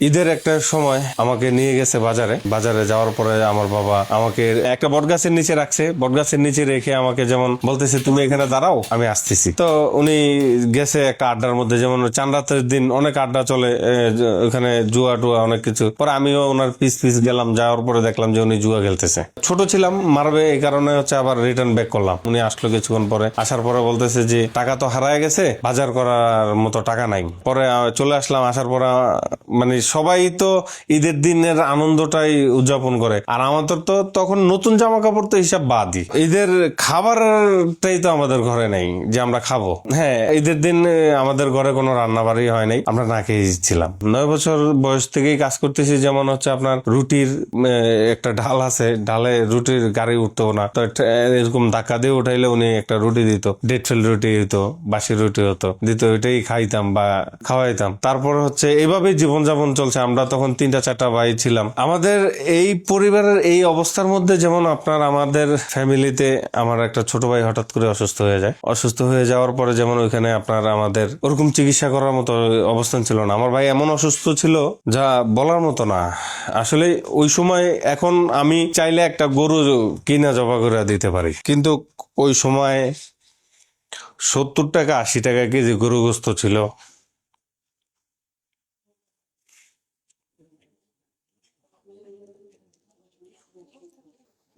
ঈদের একটা সময় আমাকে নিয়ে গেছে বাজারে। বাজারে যাওয়ার পরে আমার বাবা আমাকে একটা বটগাছের নিচে রাখছে। বটগাছের নিচে রেখে আমাকে যেমন বলতেছে, তুমি এখানে দাঁড়াও, আমি আসতেছি। তো উনি গেছে একটা আড্ডার মধ্যে, যেমন চান রাতের দিন অনেক আড্ডা চলে ওখানে জুয়া টুয়া অনেক কিছু। পরে আমিও ওনার পিস পিস গেলাম, যাওয়ার পরে দেখলাম যে উনি জুয়া খেলতেছে। ছোট ছিলাম, মারবে এই কারণে হচ্ছে আবার রিটার্ন ব্যাক করলাম। উনি আসলো কিছুক্ষণ পরে, আসার পরে বলতেছে যে, টাকা তো হারায় গেছে, বাজার করার মতো টাকা নাই। পরে চলে আসলাম, আসার পরে মানে সবাই তো ঈদের দিনের আনন্দটাই উদযাপন করে। আর আমাদের তো তখন নতুন জামা কাপড় তো হিসাব বাদই। ঈদের খাবারটাই তো আমাদের ঘরে নেই, যে আমরা খাব। হ্যাঁ ঈদের দিন আমাদের ঘরে কোনো রান্না বাড়ি হয় নাই, আমরা না খেয়ে ছিলাম নয় বছর বয়স থেকেই কাজ করতেছি, যেমন হচ্ছে আপনার রুটির একটা ঢাল আছে ঢালে রুটির গাড়ি উঠতো না, তো এরকম ধাক্কা দিয়ে উঠাইলে উনি একটা রুটি দিত। ডেট ফেল রুটি দিত বাসি রুটি হতো, দিত, ওইটাই খাইতাম বা খাওয়াইতাম। তারপর হচ্ছে এইভাবেই জীবনযাপন চলছে, আমরা তখন তিনটা, চারটা ভাই ছিলাম। আমাদের এই পরিবারের এই অবস্থার মধ্যে যেমন আপনার আমাদের ফ্যামিলিতে আমার একটা ছোট ভাই হঠাৎ করে অসুস্থ হয়ে যায়। অসুস্থ হয়ে যাওয়ার পরে যেমন ওইখানে আপনার আমাদের ওরকম চিকিৎসা করার মতো অবস্থান ছিল না। আমার ভাই এমন অসুস্থ ছিল যা বলার মতো না। আসলে ওই সময় এখন আমি চাইলে একটা গরু কিনা জবা করে দিতে পারি। কিন্তু ওই সময় সত্তর টাকা, আশি টাকা কেজি গরু ছিল।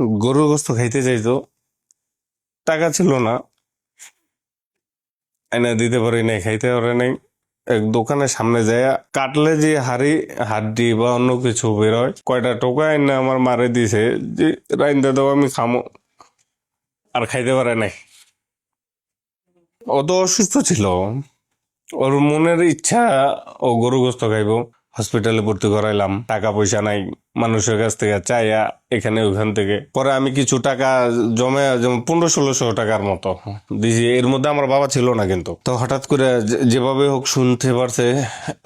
গরু গোস্ত খাইতে চাইতো টাকা ছিল না। এনে দিতে পারি নাই, খাইতে পারে নাই। এক দোকানের সামনে যায় কাটলে যে হাড়ি, হাড্ডি বা অন্য কিছু বেরোয়, কয়টা টোকা এনে আমার মারে দিছে যে রাইন্দা দাও, আমি খামো। আর খাইতে পারে নাই। ও তো অসুস্থ ছিল। ওর মনের ইচ্ছা, ও গরু গোস্ত খাইব, হসপিটালে ভর্তি করাইলাম। টাকা পয়সা নাই। মানুষের কাছ থেকে চাইয়া এখানে ওখান থেকে। পরে আমি কিছু টাকা জমে, যেমন পনেরো, ষোলোশো টাকার মতো দিয়েছি এর মধ্যে আমার বাবা ছিল না কিন্তু। তো হঠাৎ করে যেভাবে হোক শুনতে পারছে,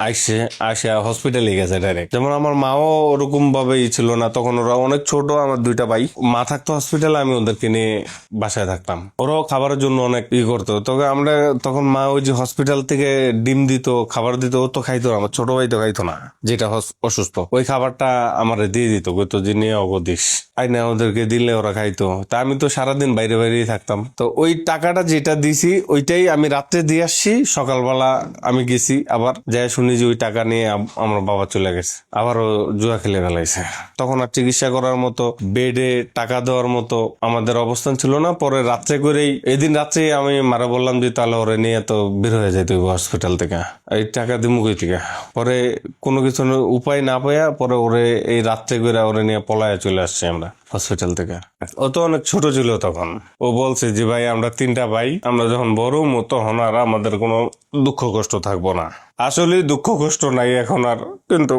আইসে, আসা হসপিটালে গেছে ডাইরেক্ট যেমন আমার মাও ওরকম ভাবেই ছিল না। তখন ওরা অনেক ছোট, আমার দুইটা ভাই। মা থাকতো হসপিটালে আমি ওদেরকে নিয়ে বাসায় থাকতাম। ওরাও খাবারের জন্য অনেক ই করতো। তবে আমরা তখন মা ওই যে হসপিটাল থেকে ডিম দিত, খাবার দিত, ও তো খাইতো না। আমার ছোট ভাই তো খাইতো না, যেটা অসুস্থ। ওই খাবারটা আমারে দিয়ে দিত, কইতো যে নিয়ে অগদিস আইনা ওদেরকে দিলে ওরা খাইতো। তা আমি তো সারাদিন বাইরে বাইরেই থাকতাম। তো ওই টাকাটা যেটা দিছি, ওইটাই আমি রাত্রে দিয়ে আসছি, সকালবেলা আমি গেছি, আবার যাই শুনি যে ওই টাকা নিয়ে আম- আমার বাবা চলে গেছে। আবারও জুয়া খেলে ফেলাইছে। তখন আর চিকিৎসা করার মতো, বেডে টাকা দেওয়ার মতো আমাদের অবস্থান ছিল না। পরে রাত্রে করেই, এদিন রাত্রে আমি মারা বললাম যে, তাহলে ওরে নিয়ে তো বের হয়ে যেতে হসপিটাল থেকে। এই টাকা দিমু কই থেকে? পরে কোনো কিছু উপায় না পাইয়া, পরে ওরে এই রাত্রে করে ওরে নিয়ে পলায় চলে আসছি আমরা হসপিটাল থেকে। ও তো অনেক ছোট ছিল তখন। ও বলছে যে, ভাই, আমরা তিনটা ভাই, আমরা যখন বড় তখন আর আমাদের কোনো দুঃখ কষ্ট থাকব না। আসলে দুঃখ কষ্ট নাই এখন আর, কিন্তু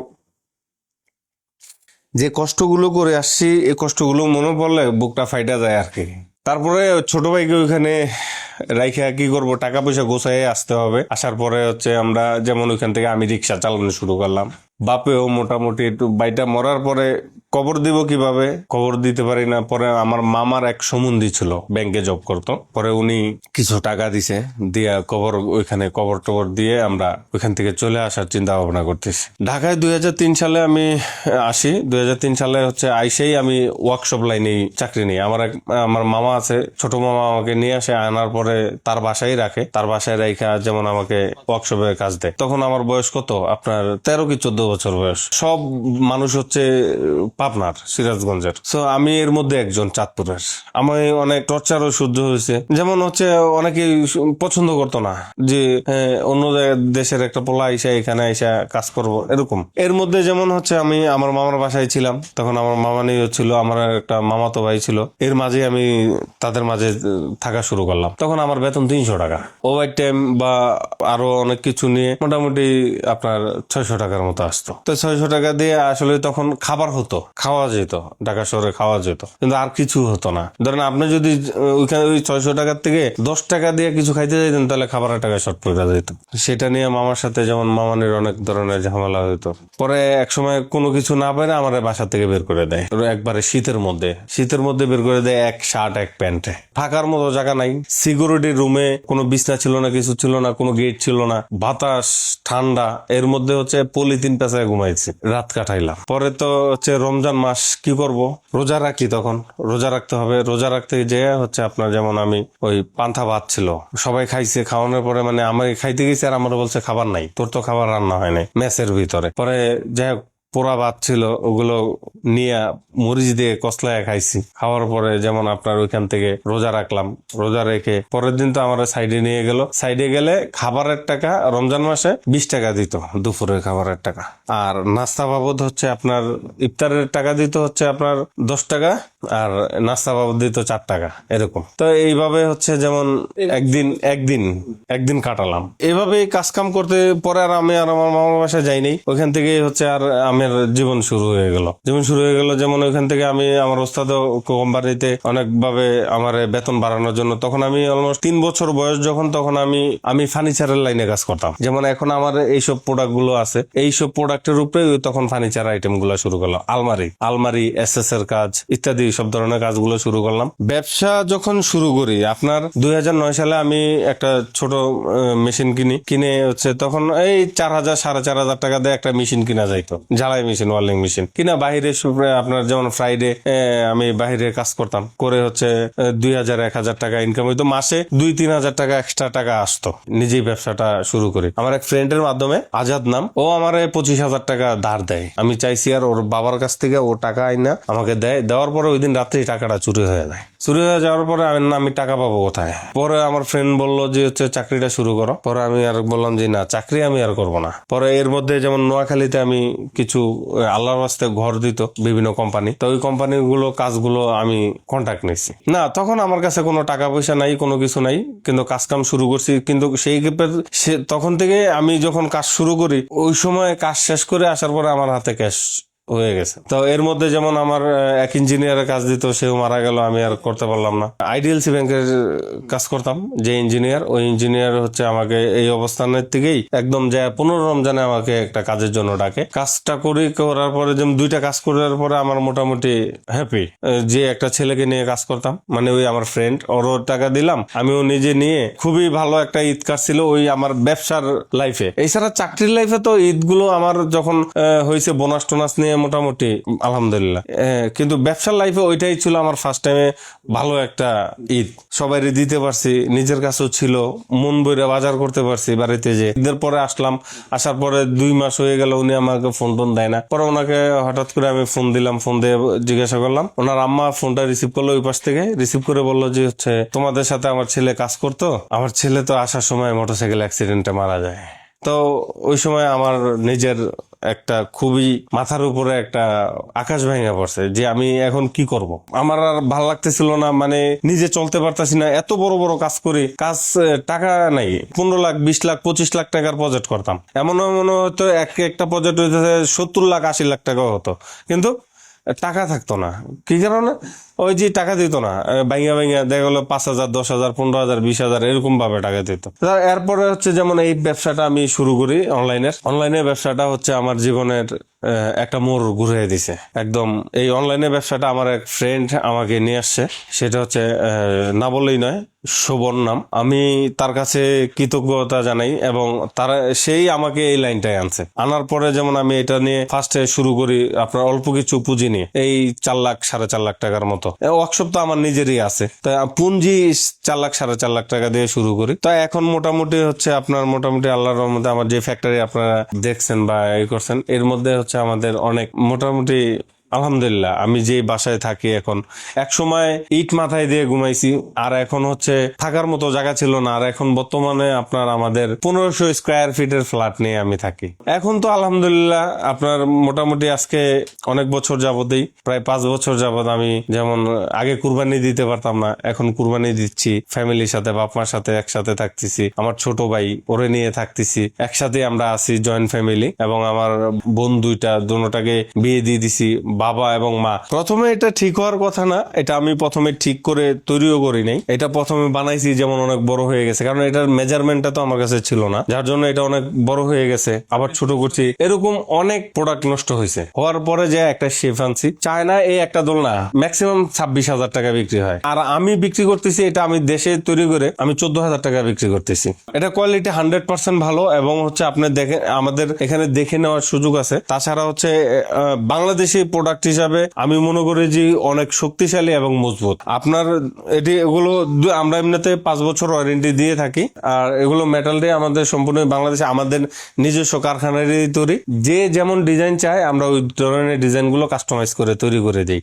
যে কষ্টগুলো করে আসছি, এই কষ্টগুলো মনে পড়লে বুকটা ফাইটা যায় আর কি। তারপরে ছোট ভাইকে ওইখানে রাইখা কি করব, টাকা পয়সা গোছায় আসতে হবে। আসার পরে হচ্ছে আমরা যেমন ওইখান থেকে আমি রিক্সা চালানো শুরু করলাম। বাপেও মোটামুটি একটু বাইটা মরার পরে কবর দিব কীভাবে? কবর দিতে পারি না। পরে আমার মামার এক সম্বন্ধী ছিল ব্যাংকে জব করতো। পরে উনি কিছু টাকা দিছে, দিয়া কবর ওইখানে কবর টবর দিয়ে আমরা ওইখান থেকে চলে আসার চিন্তা ভাবনা করতেছি। ঢাকায় দু হাজার তিন সালে আমি আসি। দু হাজার তিন সালে হচ্ছে আইসেই আমি ওয়ার্কশপ লাইনে চাকরি নিই। আমার এক, আমার মামা আছে, ছোট মামা আমাকে নিয়ে আসে, আনার পরে তার বাসায় রাখে। তার বাসায় রেখা যেমন আমাকে ওয়ার্কশপে কাজ দেয়। তখন আমার বয়স কত? আপনার তেরো কি চোদ্দ বছর বয়স। সব মানুষ হচ্ছে পাবনার, সিরাজগঞ্জের। সো আমি এর মধ্যে একজন চাঁদপুরের। আমি অনেক টর্চারও সহ্য হয়েছে। যেমন হচ্ছে অনেকে পছন্দ করতো না যে অন্য দেশের একটা পোলা আইসা এখানে আইসা কাজ করব, এরকম। এর মধ্যে যেমন হচ্ছে, আমি আমার মামার বাসায় ছিলাম। তখন আমার মামা নিয়ে ছিল, আমার একটা মামাতো ভাই ছিল। এর মাঝে আমি তাদের মাঝে থাকা শুরু করলাম। তখন আমার বেতন তিনশো টাকা। ওভার টাইম বা আরও অনেক কিছু নিয়ে মোটামুটি আপনার ছয়শো টাকার মতো আসতো। তো ছয়শো টাকা দিয়ে আসলে তখন খাবার হতো। খাওয়া যেত, ঢাকা শহরে খাওয়া যেত। কিন্তু আর কিছু হতো না। ধরেন আপনি যদি ওইখানে ওই ছয়শো টাকার থেকে দশ টাকা দিয়ে কিছু খাইতে যাইতেন, তাহলে খাবারের টাকা শর্ট পড়ে যেত সেটা নিয়ে মামার সাথে যেমন মামানের অনেক ধরনের ঝামেলা হতো পরে এক সময় কোনো কিছু না পেরে আমার বাসা থেকে বের করে দেয়। একবারে শীতের মধ্যে। শীতের মধ্যে বের করে দেয় এক শার্ট, এক প্যান্টে। থাকার মতো জায়গা নাই। সিকিউরিটি রুমে কোনো বিছনা ছিল না, কিছু ছিল না, কোনো গেট ছিল না। বাতাস, ঠান্ডা। এর মধ্যে হচ্ছে পলিথিন পেঁচায় ঘুমাইছি। রাত কাটাইলাম। পরে তো হচ্ছে রমজান মাস কি করব? রোজা রাখি তখন। রোজা রাখতে হবে। রোজা রাখতে যে হচ্ছে আপনার যেমন আমি ওই পান্থা ভাত ছিল। সবাই খাইছে। খাওয়ানোর পরে মানে আমার খাইতে গেছি আর আমার বলছে খাবার নাই। তোর তো খাবার রান্না হয় নাই। মেসের ভিতরে। পরে যাই হোক পোড়া ভাত ছিল, ওগুলো নিয়ে মরিচ দিয়ে কসলায় খাইছি। খাওয়ার পরে যেমন আপনার ওইখান থেকে রোজা রাখলাম, রোজা রেখে পরের দিন তো আমার সাইডে নিয়ে গেল। সাইডে গেলে খাবারের টাকা রমজান মাসে বিশ টাকা দিত, দুপুরের খাবারের টাকা। আর নাস্তা বাবদ হচ্ছে আপনার ইফতারের টাকা দিত হচ্ছে আপনার দশ টাকা আর নাস্তা বাবদ দিত চার টাকা, এরকম। তো এইভাবে হচ্ছে যেমন একদিন একদিন একদিন কাটালাম। এইভাবেই কাজ কাম করতে, পরে আর আমি আর আমার মামার বাসায় যাইনি। ওইখান থেকে হচ্ছে আর আমার জীবন শুরু হয়ে গেল। জীবন শুরু হয়ে গেল যেমন ওইখান থেকে আমি আমার ওস্তাদ কোম্পানিতে অনেকভাবে আমার বেতন বাড়ানোর জন্য, তখন আমি অলমোস্ট তিন বছর বয়স যখন, তখন আমি আমি ফার্নিচারের লাইনে কাজ করতাম। যেমন এখন আমার এইসব প্রোডাক্টগুলো আছে, এইসব প্রোডাক্টের উপরে তখন ফার্নিচার আইটেমগুলো শুরু করল আলমারি আলমারি এস এর কাজ, ইত্যাদি সব ধরনের কাজগুলো শুরু করলাম। ব্যবসা যখন শুরু করি, আপনার দুই হাজার নয় সালে আমি একটা ছোট মেশিন কিনি, কিনে হচ্ছে তখন এই চার হাজার, সাড়ে চার হাজার টাকা দিয়ে একটা মেশিন কিনা যাইতো, ঝালাই মেশিন ওয়ার্লিং মেশিন। কিনা সুপ্রে- আপনার যেমন ফ্রাইডে আমি বাইরে কাজ করতাম, করে হচ্ছে দুই হাজার, এক হাজার টাকা ইনকাম হইতো। মাসে দুই তিন হাজার টাকা এক্সট্রা টাকা আসতো, নিজেই ব্যবসাটা শুরু করি। আমার এক ফ্রেন্ডের মাধ্যমে, আজাদ নাম, ও আমার পঁচিশ হাজার টাকা ধার দেয়। আমি চাইছি আর ওর বাবার কাছ থেকে ও টাকা আইনা, আমাকে দেয়, দেওয়ার পরে ওই দিন রাত্রেই টাকাটা চুরি হয়ে যায়। চুরি হয়ে যাওয়ার পরে আমি না আমি টাকা পাবো কোথায়? পরে আমার ফ্রেন্ড বলল যে, হচ্ছে চাকরিটা শুরু করো। পরে আমি আর বললাম যে, না, চাকরি আমি আর করব না। পরে এর মধ্যে যেমন নোয়াখালীতে আমি কিছু আল্লাহর বাস্তে ঘর দিত বিভিন্ন কোম্পানি তো ওই কোম্পানিগুলো কাজগুলো আমি কন্ট্যাক্ট নিয়েছি। না, তখন আমার কাছে কোনো টাকা পয়সা নাই, কোনো কিছু নাই। কিন্তু কাজ কাম শুরু করছি। কিন্তু সেই তখন থেকে আমি যখন কাজ শুরু করি, ওই সময় কাজ শেষ করে আসার পরে আমার হাতে ক্যাশ হয়ে গেছে। তো এর মধ্যে যেমন আমার এক ইঞ্জিনিয়ারের কাজ দিত, সেও মারা গেল, আমি আর করতে পারলাম না। আইডিএলসি ব্যাংকের কাজ করতাম, যে ইঞ্জিনিয়ার ওই ইঞ্জিনিয়ার হচ্ছে আমাকে এই অবস্থানের থেকেই একদম যে পনেরো রমজানে আমাকে একটা কাজের জন্য ডাকে। কাজটা করি, করার পরে যেমন দুইটা কাজ করার পরে আমার মোটামুটি হ্যাপি যে একটা ছেলেকে নিয়ে কাজ করতাম মানে ওই আমার ফ্রেন্ড ওরও টাকা দিলাম, আমিও নিজে নিয়ে খুবই ভালো একটা ঈদ কাটছিল ওই আমার ব্যবসার লাইফে এছাড়া চাকরির লাইফে তো ঈদগুলো আমার যখন হয়েছে বোনাস টোনাস নিয়ে মোটামুটি, আলহামদুলিল্লাহ। কিন্তু ব্যবসার লাইফে ওইটাই ছিল আমার ফার্স্ট টাইমে ভালো একটা ঈদ। সবাই দিতে পারছি, নিজের কাছেও ছিল, মন বইরা বাজার করতে পারছি বাড়িতে যে। ঈদের পরে আসলাম, আসার পরে দুই মাস হয়ে গেল উনি আমাকে ফোন টোন দেয় না। পরে ওনাকে হঠাৎ করে আমি ফোন দিলাম ফোন দিয়ে জিজ্ঞাসা করলাম। ওনার আম্মা ফোনটা রিসিভ করল ওই পাশ থেকে রিসিভ করে বলল যে হচ্ছে, তোমাদের সাথে আমার ছেলে কাজ করতো? আমার ছেলে তো আসার সময় মোটরসাইকেল অ্যাক্সিডেন্টে মারা যায়। তো ওই সময় আমার নিজের একটা খুবই মাথার উপরে একটা আকাশ ভেঙে পড়ছে যে আমি এখন কি করব? আমার আর ভালো লাগতেছিল না মানে নিজে চলতে পারতাছি না। এত বড় বড় কাজ করি, কাজ টাকা নাই। পনেরো লাখ, বিশ লাখ, পঁচিশ লাখ টাকার প্রজেক্ট করতাম। এমন এমন হয়তো এক একটা প্রজেক্ট হইতেছে সত্তর লাখ, আশি লাখ টাকা হতো। কিন্তু টাকা থাকতো না। কি কারণে? ওই যে টাকা দিত না। বাইঙ্গা বাইঙ্গা দেখা গেলো পাঁচ হাজার, দশ হাজার, পনেরো হাজার, বিশ হাজার, এরকম ভাবে টাকা দিত। এরপরে হচ্ছে যেমন এই ব্যবসাটা আমি শুরু করি অনলাইনের। অনলাইনের ব্যবসাটা হচ্ছে আমার জীবনের একটা মোড় ঘুরে দিছে। একদম এই অনলাইনে ব্যবসাটা আমার এক ফ্রেন্ড আমাকে নিয়ে আসছে। সেটা হচ্ছে না বললেই নয় শোভন নাম আমি তার কাছে কৃতজ্ঞতা জানাই এবং তারা সেই আমাকে এই লাইনটায় আনছে। আনার পরে যেমন আমি এটা নিয়ে ফার্স্টে শুরু করি, আপনার অল্প কিছু পুঁজি নিয়ে, এই চার লাখ, সাড়ে চার লাখ টাকার মতো। ওয়ার্কশপ তো আমার নিজেরই আছে। তা পুঁজি চার লাখ, সাড়ে চার লাখ টাকা দিয়ে শুরু করি। তা এখন মোটামুটি হচ্ছে আপনার মোটামুটি আল্লাহর রহমতে আমার যে ফ্যাক্টরি আপনারা দেখছেন বা এই করছেন, এর মধ্যে হচ্ছে আমাদের অনেক মোটামুটি আলহামদুলিল্লাহ, আমি যে বাসায় থাকি এখন এক সময় ইট মাথায় দিয়ে ঘুমাইছি, আর এখন হচ্ছে থাকার মতো জায়গা ছিল না, আর এখন বর্তমানে আপনার আমাদের পনেরোশো স্কোয়ার ফিটের ফ্ল্যাট নিয়ে আমি থাকি। এখন তো আলহামদুলিল্লাহ, আপনার মোটামুটি আজকে অনেক বছর যাবতেই প্রায় পাঁচ বছর যাবত আমি যেমন আগে কুরবানি দিতে পারতাম না, এখন কুরবানি দিচ্ছি, ফ্যামিলির সাথে বাপ মার সাথে একসাথে থাকতেছি, আমার ছোট ভাই ওরে নিয়ে থাকতেছি একসাথে আমরা আছি জয়েন্ট ফ্যামিলি, এবং আমার বোন দুইটা, দুটাকে বিয়ে দিয়ে দিছি বাবা এবং মা। প্রথমে এটা ঠিক হওয়ার কথা না, এটা আমি প্রথমে ঠিক করে তৈরিও করি নাই। এটা প্রথমে বানাইছি যেমন অনেক বড় হয়ে গেছে, কারণ এটার মেজারমেন্টটা তো আমার কাছে ছিল না। যার জন্য এটা অনেক বড় হয়ে গেছে, আবার ছোট করছি। এরকম অনেক প্রোডাক্ট নষ্ট হয়েছে। হওয়ার পরে যে একটা শেফ আনছি, চায়না এই একটা দোলনা ম্যাক্সিমাম ছাব্বিশ হাজার টাকা বিক্রি হয়। আর আমি বিক্রি করতেছি, এটা আমি দেশে তৈরি করে আমি চোদ্দ হাজার টাকা বিক্রি করতেছি। এটা কোয়ালিটি হান্ড্রেড পার্সেন্ট ভালো এবং হচ্ছে আপনি দেখে, আমাদের এখানে দেখে নেওয়ার সুযোগ আছে। তাছাড়া হচ্ছে বাংলাদেশি প্রোডাক্ট হিসাবে আমি মনে করি যে অনেক শক্তিশালী এবং মজবুত। আপনার এটি এগুলো আমরা এমনিতে পাঁচ বছর ওয়ারেন্টি দিয়ে থাকি। আর এগুলো মেটাল দিয়ে আমাদের সম্পূর্ণ বাংলাদেশে আমাদের নিজস্ব কারখানারই তৈরি। যে যেমন ডিজাইন চায়, আমরা ওই ধরনের ডিজাইনগুলো কাস্টমাইজ করে তৈরি করে দিই।